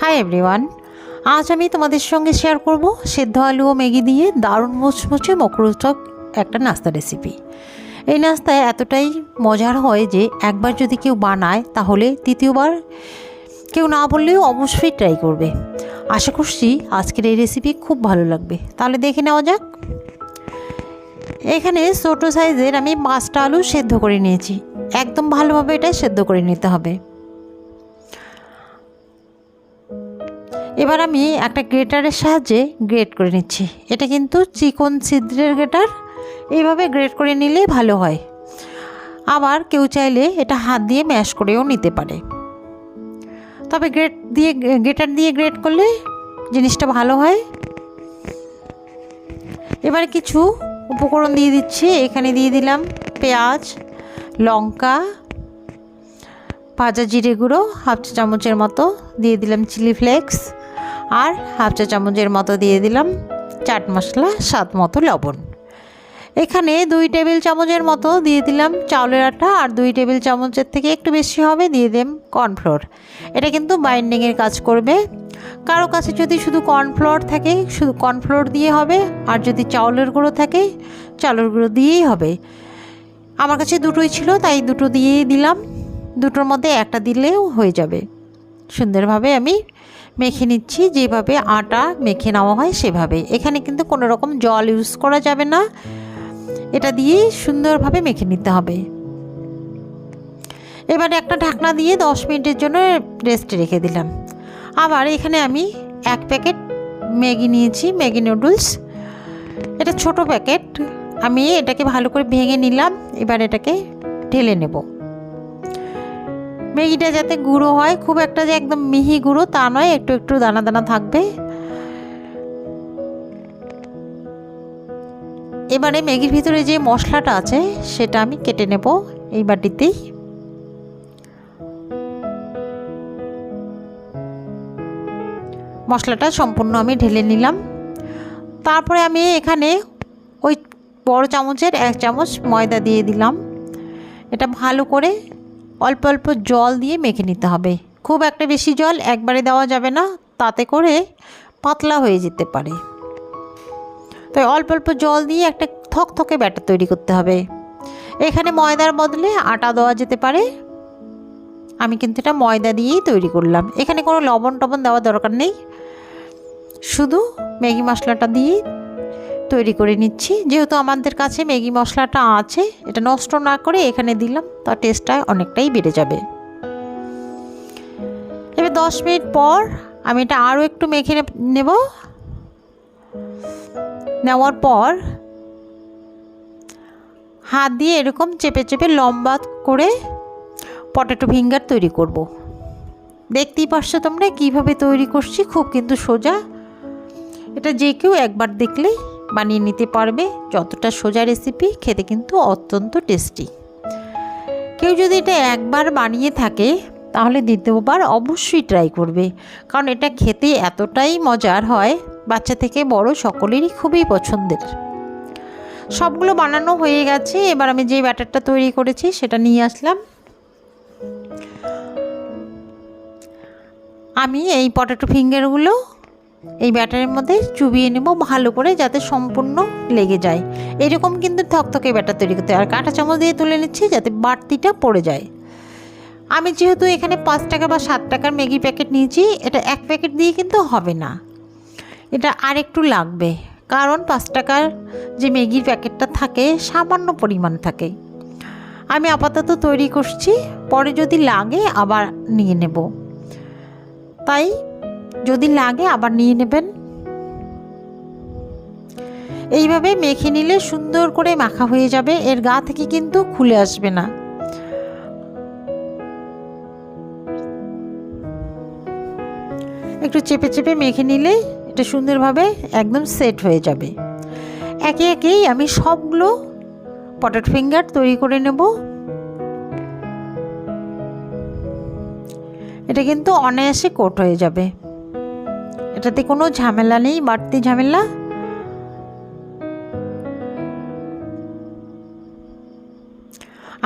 Hi everyone আজ আমি তোমাদের সঙ্গে শেয়ার করব সেদ্ধ আলু ও ম্যাগি দিয়ে দারুণ মুচমুচে মকরোচক একটা নাস্তা রেসিপি এই নাস্তায় এতটাই মজার হয় যে একবার যদি কেউ বানায়, তাহলে তৃতীয়বার কেউ না বললেও অবশ্যই ট্রাই করবে। আশা করছি আজকের এই রেসিপি খুব ভালো লাগবে। তাহলে দেখে নেওয়া যাক। এখানে ছোটো সাইজের আমি পাঁচটা আলু সেদ্ধ করে নিয়েছি। একদম ভালোভাবে এটা সেদ্ধ করে নিতে হবে। এবার আমি একটা গ্রেটারের সাহায্যে গ্রেট করে নিচ্ছি। এটা কিন্তু চিকন ছিদ্রের গ্রেটার। এইভাবে গ্রেট করে নিলেই ভালো হয়। আবার কেউ চাইলে এটা হাত দিয়ে ম্যাশ করেও নিতে পারে। তবে গ্রেট দিয়ে, গ্রেটার দিয়ে গ্রেট করলে জিনিসটা ভালো হয়। এবার কিছু উপকরণ দিয়ে দিচ্ছি। এখানে দিয়ে দিলাম পেঁয়াজ, লঙ্কা, ভাজা জিরে গুঁড়ো, হাফ চামচের মতো। দিয়ে দিলাম চিলি ফ্লেক্স। আর হাফ চা চামচের মতো দিয়ে দিলাম চাট মশলা, স্বাদ মতো লবণ। এখানে দুই টেবিল চামচের মতো দিয়ে দিলাম চাউলের আটা আর দুই টেবিল চামচের থেকে একটু বেশি হবে, দিয়ে দিলাম কর্নফ্লোর। এটা কিন্তু বাইন্ডিংয়ের কাজ করবে। কারও কাছে যদি শুধু কর্নফ্লোর থাকে, শুধু কর্নফ্লোর দিয়ে হবে, আর যদি চাউলের গুঁড়ো থাকে চাউলের গুঁড়ো দিয়েই হবে। আমার কাছে দুটোই ছিল, তাই দুটো দিয়েই দিলাম। দুটোর মধ্যে একটা দিলেও হয়ে যাবে। সুন্দরভাবে আমি মেখে নিচ্ছি, যেভাবে আটা মেখে নেওয়া হয় সেভাবে। এখানে কিন্তু কোনো রকম জল ইউজ করা যাবে না। এটা দিয়ে সুন্দরভাবে মেখে নিতে হবে। এবারে একটা ঢাকনা দিয়ে দশ মিনিটের জন্য রেস্টে রেখে দিলাম। আবার এখানে আমি এক প্যাকেট ম্যাগি নিয়েছি, ম্যাগি নুডলস এটা ছোট প্যাকেট। আমি এটাকে ভালো করে ভেঙে নিলাম। এবার এটাকে ঢেলে নেব। ম্যাগিটা যাতে গুঁড়ো হয়, খুব একটা যে একদম মিহি গুঁড়ো তা নয়, একটু একটু দানা দানা থাকবে। এবারে ম্যাগির ভিতরে যে মশলাটা আছে, সেটা আমি কেটে নেব এই বাটিতেই। মশলাটা সম্পূর্ণ আমি ঢেলে নিলাম। তারপরে আমি এখানে ওই বড় চামচের এক চামচ ময়দা দিয়ে দিলাম। এটা ভালো করে অল্প অল্প জল দিয়ে মেখে নিতে হবে। খুব একটা বেশি জল একবারে দেওয়া যাবে না, তাতে করে পাতলা হয়ে যেতে পারে। তাই অল্প অল্প জল দিয়ে একটা থকথকে ব্যাটার তৈরি করতে হবে। এখানে ময়দার বদলে আটা দেওয়া যেতে পারে। আমি কিন্তু এটা ময়দা দিয়েই তৈরি করলাম। এখানে কোনো লবণ টবণ দেওয়ার দরকার নেই। শুধু ম্যাগি মশলাটা দিয়ে তৈরি করে নিচ্ছি। যেহেতু আমাদের কাছে ম্যাগি মশলাটা আছে, এটা নষ্ট না করে এখানে দিলাম তার টেস্টটা অনেকটাই বেড়ে যাবে। এবার দশ মিনিট পর আমি এটা আরও একটু মেখে নেব। নেওয়ার পর হাত দিয়ে এরকম চেপে চেপে লম্বা করে পটেটো ফিঙ্গার তৈরি করব। দেখতেই পারছ তোমরা কীভাবে তৈরি করছি, খুব কিন্তু সোজা। এটা যে কেউ একবার দেখলেই বানিয়ে নিতে পারবে। যতটা সোজা রেসিপি খেতে কিন্তু অত্যন্ত টেস্টি কেউ যদি এটা একবার বানিয়ে থাকে, তাহলে দ্বিতীয়বার অবশ্যই ট্রাই করবে। কারণ এটা খেতে এতটাই মজার হয়, বাচ্চা থেকে বড় সকলেরই খুবই পছন্দের। সবগুলো বানানো হয়ে গেছে, এবার আমি যে ব্যাটারটা তৈরি করেছি, সেটা নিয়ে আসলাম। আমি এই পটেটো ফিঙ্গারগুলো এই ব্যাটারের মধ্যে চুবিয়ে নেব, ভালো করে যাতে সম্পূর্ণ লেগে যায়। এরকম কিন্তু থকথকে ব্যাটার তৈরি করতে আর কাঁটা চামচ দিয়ে তুলে নিচ্ছি যাতে বাড়তিটা পড়ে যায়। আমি যেহেতু এখানে পাঁচ টাকা বা সাত টাকার ম্যাগি প্যাকেট নিয়েছি, এটা এক প্যাকেট দিয়ে কিন্তু হবে না। এটা আর একটু লাগবে। কারণ পাঁচ টাকার যে ম্যাগির প্যাকেটটা থাকে, সামান্য পরিমাণ থাকে। আমি আপাতত তৈরি করছি। পরে যদি লাগে, আবার নিয়ে নেব। তাই যদি লাগে আবার নিয়ে নেবেন। এইভাবে মেখে নিলে সুন্দর করে মাখা হয়ে যাবে, এর গা থেকে কিন্তু খুলে আসবে না। একটু চেপে চেপে মেখে নিলে এটা সুন্দরভাবে একদম সেট হয়ে যাবে। একে একেই আমি সবগুলো পটেট ফিঙ্গার তৈরি করে নেব। এটা কিন্তু অনায়াসে কোট হয়ে যাবে। এটাতে কোনো ঝামেলা নেই, বাড়তি ঝামেলা?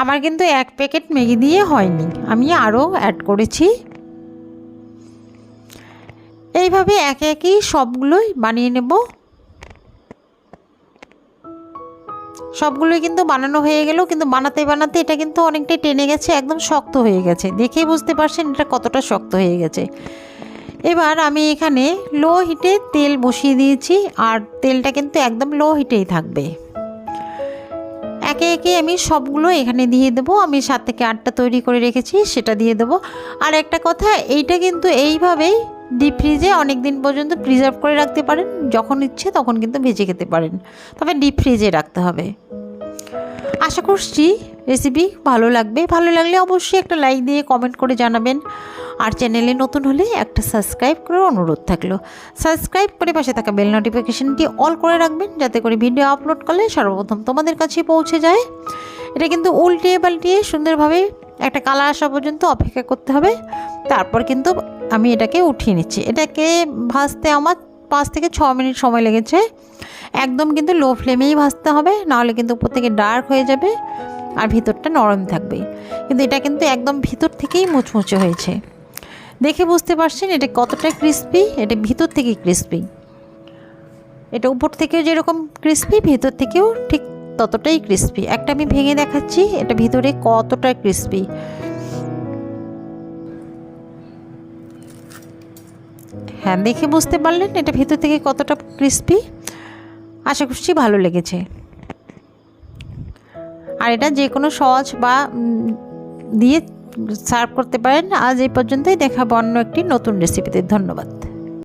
আমার কিন্তু এক প্যাকেট ম্যাগি দিয়ে হয়নি, আমি আরও অ্যাড করেছি। এইভাবে একে একেই সবগুলোই বানিয়ে নেব। সবগুলোই কিন্তু বানানো হয়ে গেল, কিন্তু বানাতে বানাতে এটা কিন্তু অনেকটাই টেনে গেছে, একদম শক্ত হয়ে গেছে। দেখেই বুঝতে পারছেন এটা কতটা শক্ত হয়ে গেছে। এবার আমি এখানে লো হিটে তেল বসিয়ে দিয়েছি আর তেলটা কিন্তু একদম লো হিটেই থাকবে। একে একে আমি সবগুলো এখানে দিয়ে দেবো। আমি সাত থেকে আটটা তৈরি করে রেখেছি, সেটা দিয়ে দেবো। আর একটা কথা, এইটা কিন্তু এইভাবেই ডিপ ফ্রিজে অনেক দিন পর্যন্ত প্রিজার্ভ করে রাখতে পারেন। যখন ইচ্ছে তখন কিন্তু ভেজে খেতে পারেন। তবে ডিপ ফ্রিজে রাখতে হবে। আশা করছি রেসিপি ভালো লাগবে। ভালো লাগলে অবশ্যই একটা লাইক দিয়ে কমেন্ট করে জানাবেন। আর চ্যানেলে নতুন হলে একটা সাবস্ক্রাইব করার অনুরোধ থাকল। সাবস্ক্রাইব করে পাশে থাকা বেল নোটিফিকেশনটি অল করে রাখবেন যাতে করে ভিডিও আপলোড করলে সর্বপ্রথম তোমাদের কাছে পৌঁছে যায়। এটা কিন্তু উল্টিয়ে পাল্টিয়ে সুন্দরভাবে একটা কালার আসা পর্যন্ত অপেক্ষা করতে হবে। তারপর কিন্তু আমি এটাকে উঠিয়ে নিচ্ছি। এটাকে ভাজতে আমার পাঁচ থেকে ছ মিনিট সময় লেগেছে। একদম কিন্তু লো ফ্লেমেই ভাজতে হবে, নাহলে কিন্তু উপর থেকে ডার্ক হয়ে যাবে আর ভিতরটা নরম থাকবে। কিন্তু এটা কিন্তু একদম ভিতর থেকেই মুচমুচে হয়েছে। দেখে বুঝতে পারছেন এটা কতটা ক্রিস্পি এটা ভিতর থেকে ক্রিস্পি এটা উপর থেকেও যেরকম ক্রিস্পি ভিতর থেকেও ঠিক ততটাই ক্রিস্পি একটা আমি ভেঙে দেখাচ্ছি, এটা ভিতরে কতটা ক্রিস্পি হ্যাঁ দেখে বুঝতে পারলেন এটা ভেতর থেকে কতটা ক্রিস্পি আশা করছি ভালো লেগেছে। আর এটা যে কোনো সস বা দিয়ে সার্ভ করতে পারেন। আজ এই পর্যন্তই দেখাবো অন্য একটি নতুন রেসিপিতে ধন্যবাদ।